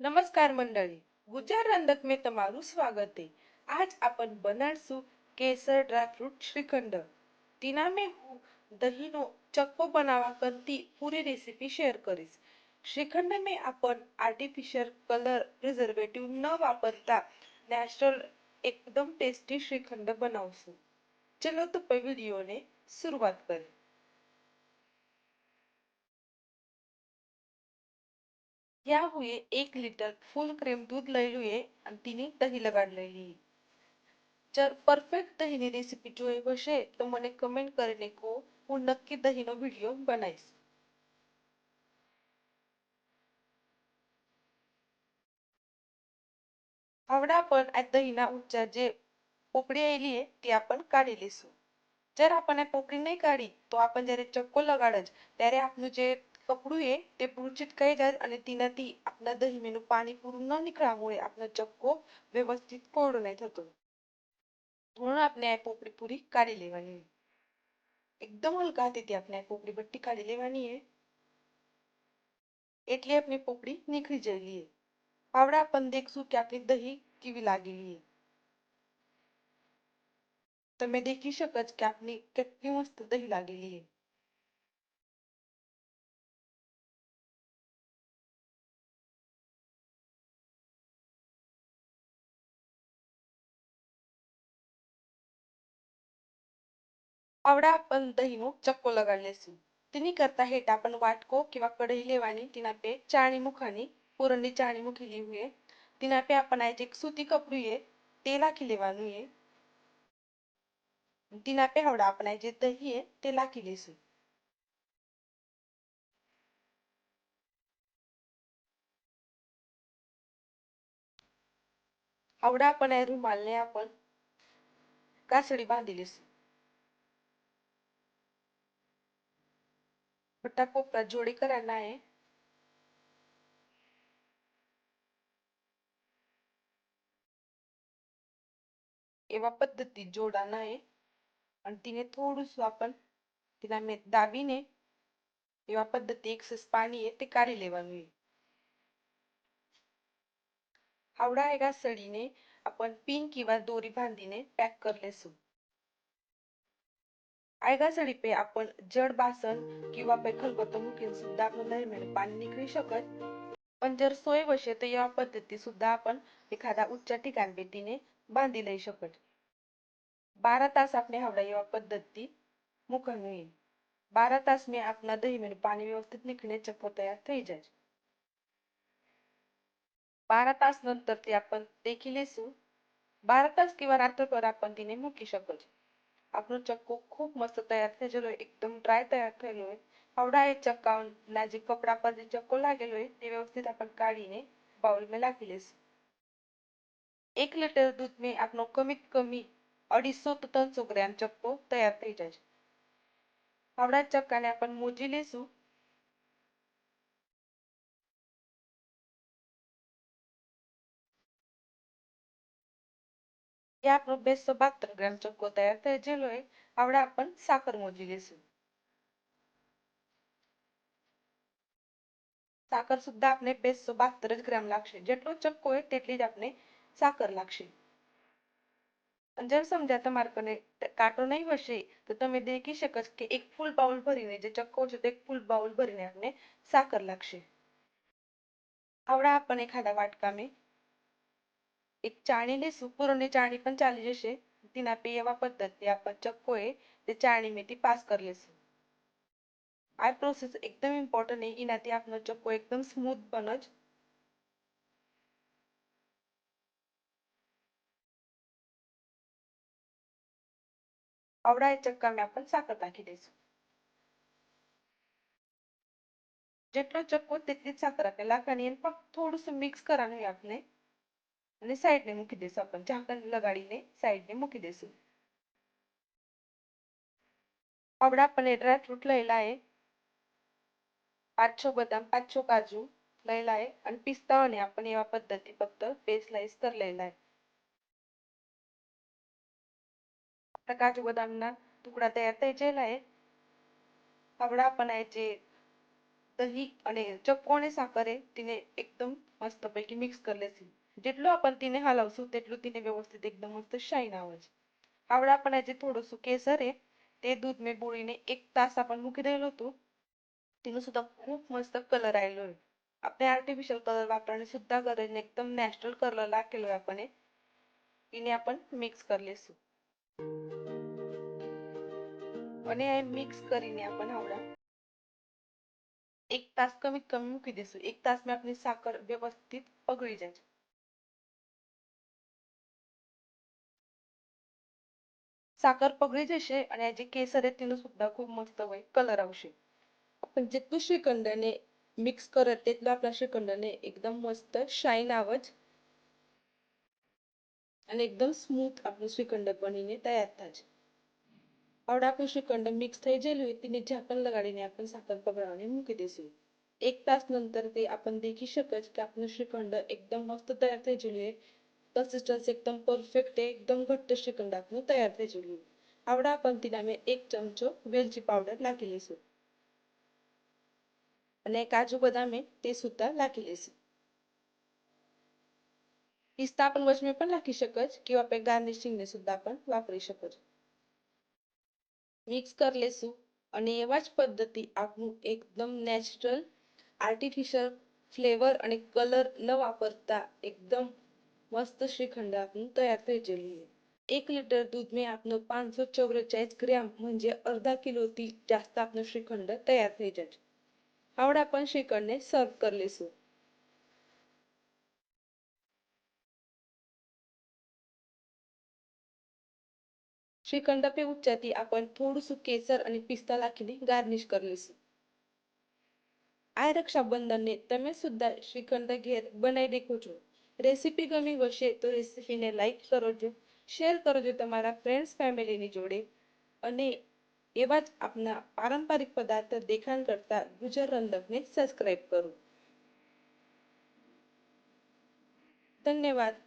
નમસ્કાર મંડળી. ગુજરાત રંધક મેં તમારું સ્વાગત છે. આજ આપણ બનાવશું કેસર ડ્રાયફ્રૂટ શ્રીખંડ. તેના મેં હું દહીંનો ચક્કો બનાવવા કરતી પૂરી રેસીપી શેર કરીશ. શ્રીખંડ મેં આપણ આર્ટિફિશિયલ કલર પ્રિઝર્વેટિવ ન વાપરતા નેચરલ એકદમ ટેસ્ટી શ્રીખંડ બનાવશું. ચલો તો વિડીયોને શરૂઆત કરીએ. ત્યાં હું એક લીટર ફૂલ ક્રીમ દૂધ લઈ લઈએ અને તેની દહીં લગાડી લઈ લઈએ જર પરફેક્ટ દહીંની રેસીપી જોઈ હશે તો મને કમેન્ટ કરીને કહો હું નક્કી દહીંનો વિડીયો બનાવીશ હવે आपण આ દહીંના ઊંચા જે પોપડી આવેલી તે આપણ કાઢી લઈશું જ્યારે આપણને પોપડી નહીં કાઢી તો આપણે જ્યારે ચક્કો લગાડે જ ત્યારે આપણું જે કપડું એ, તે પૂરું કહી જાય અને તેનાથી આપના દહીંનું પાણી પૂરું ન નીકળાવું આપનો ચક્કો વ્યવસ્થિત કોરડો નહીં થતો. ધોરણ આપણે આ પોપડી પૂરી કાઢી લેવાની. એકદમ હલકા હાથેથી આપણે આ પોપડી બટ્ટી કાઢી લેવાની એટલે આપણી પોપડી નીકળી જઈએ પાવડા પણ દેખશું કે આપણી દહીં કેવી લાગેલી તમે દેખી શકો કે આપની કેટલી મસ્ત દહીં લાગેલી आवडा आपण दहीमुख चक्को लगाडण्याची तिनी करता हेट आपण वाटको किंवा कढई लेवानी तिनापे चाळणी मुखानी पुरणी चाळणी मुखी लिहूये. तिनापे आपण आहे एक सुती कपडूये तेला की लेवानुये. तिनापे हवडा आपण आहे जे दही आहे ते लाकी लेसू. आवडा आपण आहे रुमालने आपण कासडी बांधिलीस. ಪಟಾಕು ಪ್ರಜ್ವलित है एवा पद्धतीत जोडाना आहे आणि तिने थोडस आपण तिला મે દાબીને એવા પદ્ધતિ એક્સેસ પાણી એ તે કાઢી લેવાનું आवडा एका सडीने आपण पिन किंवा दोरी बांधीने पॅक करलेसू આયગાસળી आपण जड बासन किंवा बेखलबत्त મૂકીને सुद्धा आपण दरम्यान पाणी निघू शकत पण जर सोय वशे तर या पद्धती सुद्धा आपण एखादा उच्च ठिकाण बेटीने बांधी लई शकत बारा तास આપણે हवडा એવા પદ્ધતિ મૂકવી બારા તાસમાં આપના દહીંમાં પાણી વ્યવસ્થિત નીકળીને ચપ્પો તૈયાર થઈ જાય बारा तास नंतर ते आपण देखील बारा तास किंवा रात्रभर आपण तिने મૂકી શકો છો આપણો ચક્કો ખૂબ મસ્ત તૈયાર થઈ ગયેલો એકદમ ડ્રાય તૈયાર થયેલો હોય આવડા એ ચક્કાના જે કપડા પર જે ચક્કો લાગેલો હોય, તે વ્યવસ્થિત આપણે કાઢીને બાઉલમાં નાખી લઈશું એક લીટર દૂધ મેં આપણો કમીત કમી અઢીસો તો ત્રણસો ગ્રામ ચક્કો તૈયાર થઈ જાય છે. આવડા ચક્કાને આપણે મોજી લેશું. की आपण बेसो बहात्तर ग्रॅम चक्को तयार त्याचे आहे आवडा आपण साखर मोजी घेसू સાકર સુદ્ધા આપણે બેસો બહાત્તર જ ગ્રામ લાગશે. જેટલો ચક્કો હોય તેટલી જ આપણે સાકર લાગશે. જો સમજા તમારે કોને કાંટો નહીં હશે, તો તમે દેખી શકો કે એક ફૂલ બાઉલ ભરીને, જે ચક્કો છે તો એક ફૂલ બાઉલ ભરીને આપણે સાકર લાગશે. આવડા આપણને એખાદા વાટકામાં એક ચાણી લેશું પૂરોની ચાણી પણ ચાલી જશે. તેના पे એવા પદ્ધતિ આપણે ચક્કો એ તે ચાણી મેથી પાસ કરી લેશું. આ પ્રોસેસ એકદમ ઇમ્પોર્ટન્ટ છે. એનાથી આપનો ચક્કો એકદમ સ્મૂથ બને જ. એ ચક્કામાં આપણે સાકર નાખી દઈશું. જેટલો ચક્કો તેટલી સાકર આપણે લાખવાની એને ફક્ત થોડું મિક્સ કરવાનું આપણે અને સાઈડને મૂકી દઈશું આપણે ઢાંકણ લગાડીને સાઈડને મૂકી દઈશું આવડા આપણે ડ્રાયફ્રૂટ લઈ લાય પાંચ છ બદામ પાંચ છ કાજુ લઈ લાય અને પિસ્તાઓને આપણે એવા પદ્ધતિ ફક્ત બે સ્લાઇસ કરી લઈ લાય આપણા કાજુ બદામના ટુકડા તૈયાર થઈ ગયેલા એ આવડા આપણે જે દહીં અને ચક્કો અને સાકરે તેને એકદમ મસ્તપૈકી મિક્સ કરી લેશું जेटलो आपण तिने हलवसू तेटलो तिने व्यवस्थित एकदम मस्त शाईन आवडच आवड आपण याचे थोडंसं केसर आहे ते दूध मी पोळीने एक तास आपण मुकी दिलो होतो तिने सुद्धा खूप मस्त कलर आलेलो आहे આપણે આર્ટિફિશિયલ કલર વાપરવાની સુદ્ધા ગરજ ને એકદમ નેચરલ કલર રાખેલો આપણે એને આપણે મિક્સ કરી લેશું. અને એ મિક્સ કરીને આપણે હવડા એક તાસ કમી કમી મૂકી દેશું. એક તાસમાં આપણી સાકર વ્યવસ્થિત પગળી જાય સાકર પગળી જશે અને જે કેસર आहे તેનું सुद्धा खूप मस्त હોય કલર આવશે आपण જેટલું શ્રીખંડને મિક્સ કરે તેટલું આપણા શ્રીખંડને એકદમ મસ્ત શાઇન આવે જ અને એકદમ સ્મૂથ આપણું શ્રીખંડ બનીને તૈયાર થાય છે આવડે આપણું શ્રીખંડ મિક્સ થઈ ગયેલું હોય તેને ઝાકણ લગાડીને आपण સાકર પગળાને મૂકી દઈશું એક તાસ नंतर ते आपण देखी शकत की आपलं श्रीखंड एकदम मस्त तयार થઈ ગયેલું आहे કન્સિસ્ટન્સી એકદમ પરફેક્ટ એકદમ ઘટ્ટ શ્રીખંડ આપણું તૈયાર થઈ જવું આવડા પંક્તિના મેં એક ચમચો વેલચી પાવડર નાખી લઈશું અને કાજુ બદામે તે સુદ્ધા નાખી લઈશું પિસ્તા પણ વચમે પણ નાખી શકો છો કે આપણે ગાર્નિશિંગને સુદ્ધા પણ વાપરી શકો છો મિક્સ કરી લેશું અને એવા જ પદ્ધતિ આપણું એકદમ નેચરલ આર્ટિફિશિયલ ફ્લેવર અને કલર ન વાપરતા એકદમ મસ્ત श्रीखंड आपण तयार पाहिजे एक लिटर दूध में आपलं पाचशे चौवेचाळीस ग्रॅम म्हणजे अर्धा किलोથી जास्त આપનો શ્રીખંડ તૈયાર થઈ જશે આવડે आपण શ્રીખંડને સર્વ કરી લઈશું શ્રીખંડ પે ઉચ્ચાથી आपण થોડુંસું કેસર અને પિસ્તા નાખીને ગાર્નિશ કરી લઈશું આ રક્ષાબંધનને તમે સુદ્ધા શ્રીખંડ ઘેર બનાવી દેખો છો રેસીપી ગમી હશે તો રેસીપીને લાઈક કરજો શેર કરજો તમારા ફ્રેન્ડ્સ ફેમિલીની જોડે. અને એવા જ આપના પારંપરિક પદાર્થ દેખાણ કરતા ગુજર રંધકને સબસ્ક્રાઈબ કરો. ધન્યવાદ.